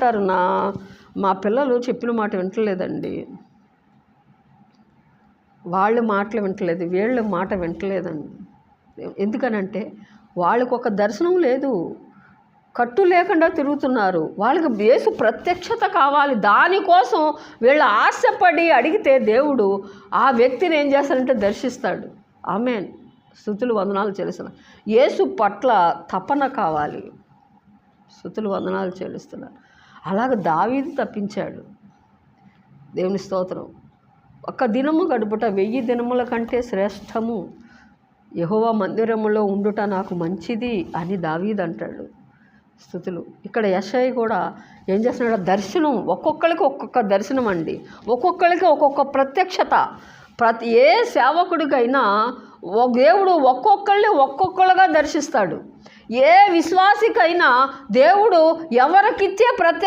అంటారు నా మా పిల్లలు చెప్పిన మాట వింటలేదండి. వాళ్ళు మాటలు వింటలేదు వీళ్ళ మాట వింటలేదండి. ఎందుకనంటే వాళ్ళకు ఒక దర్శనం లేదు. కట్టు లేకుండా తిరుగుతున్నారు. వాళ్ళకి యేసు ప్రత్యక్షత కావాలి. దానికోసం వీళ్ళు ఆశపడి అడిగితే దేవుడు ఆ వ్యక్తిని ఏం చేస్తాడంటే దర్శిస్తాడు. ఆమె స్థుతులు వందనాలు చెల్లిస్తున్న యేసు పట్ల తపన కావాలి. స్థుతులు వందనాలు చెల్లిస్తున్నారు అలాగ దావీదు తప్పించాడు. దేవుని స్తోత్రం. ఒక్క దినము గడుపుట వెయ్యి దినముల కంటే శ్రేష్టము యహోవ మందిరములో ఉండుట నాకు మంచిది అని దావీద్ అంటాడు. స్థుతులు. ఇక్కడ యశయ్ కూడా ఏం చేస్తున్నాడు? దర్శనం ఒక్కొక్కరికి ఒక్కొక్క దర్శనం అండి. ఒక్కొక్కరికి ఒక్కొక్క ప్రత్యక్షత. ప్రతి ఏ సేవకుడికైనా ఓ దేవుడు ఒక్కొక్కళ్ళని ఒక్కొక్కళ్ళుగా దర్శిస్తాడు. ఏ విశ్వాసికైనా దేవుడు ఎవరికిచ్చే ప్రత్యక్ష